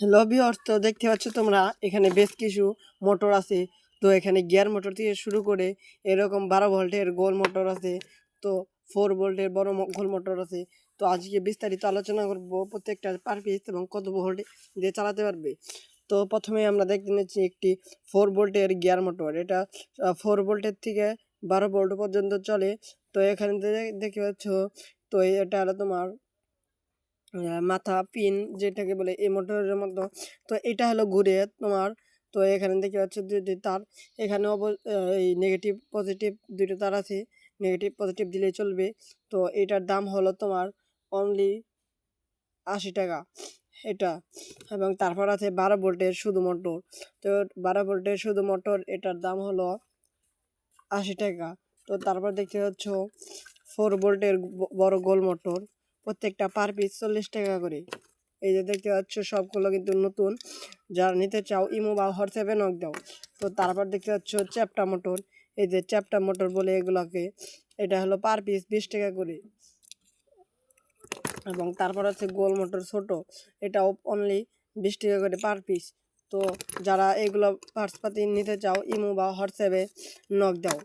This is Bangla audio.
হ্যালো ভিউয়ার্স তো দেখতে পাচ্ছ তোমরা, এখানে বেশ কিছু মোটর আছে। তো এখানে গিয়ার মোটর থেকে শুরু করে এরকম বারো ভোল্টের গোল মোটর আছে, তো ফোর ভোল্টের বড় গোল মোটর আছে। তো আজকে বিস্তারিত আলোচনা করব প্রত্যেকটা পার পিস এবং কত ভোল্ট দিয়ে চালাতে পারবে। তো প্রথমে আমরা দেখতে নিচ্ছি একটি ফোর ভোল্টের গিয়ার মোটর। এটা ফোর ভোল্টের থেকে বারো ভোল্ট পর্যন্ত চলে। তো এখানে দেখতে পাচ্ছ, তো এটা তোমার মাথা, পিন যেটাকে বলে এই মোটরের মতো। তো এটা হলো ঘুরে তোমার। তো এখানে দেখতে পাচ্ছ দুটি তার। এখানে এই নেগেটিভ পজিটিভ দুটো তার আছে। নেগেটিভ পজিটিভ দিলেই চলবে। তো এটার দাম হলো তোমার অনলি আশি টাকা এটা। এবং তারপর আছে বারো ভোল্টের শুধু মোটর। তো বারো ভোল্টের শুধু মোটর, এটার দাম হলো আশি টাকা। তো তারপর দেখতে পাচ্ছ ফোর ভোল্টের বড় গোল মোটর। প্রত্যেকটা পার পিস চল্লিশ টাকা করে। এই যে দেখতে পাচ্ছ, সবগুলো কিন্তু নতুন। যারা নিতে চাও, ইমো বা হোয়াটসঅ্যাপে নক দাও। তো তারপর দেখতে পাচ্ছ, চ্যাপটা মোটর। এই যে চ্যাপটা মোটর বলে এগুলোকে, এটা হলো পার পিস বিশ টাকা করে। এবং তারপর আছে গোল মোটর ছোট, এটাও অনলি বিশ টাকা করে পার পিস তো যারা এগুলো পার্টস পাতি নিতে চাও, ইমো বা হোয়াটসঅ্যাপে নক দাও।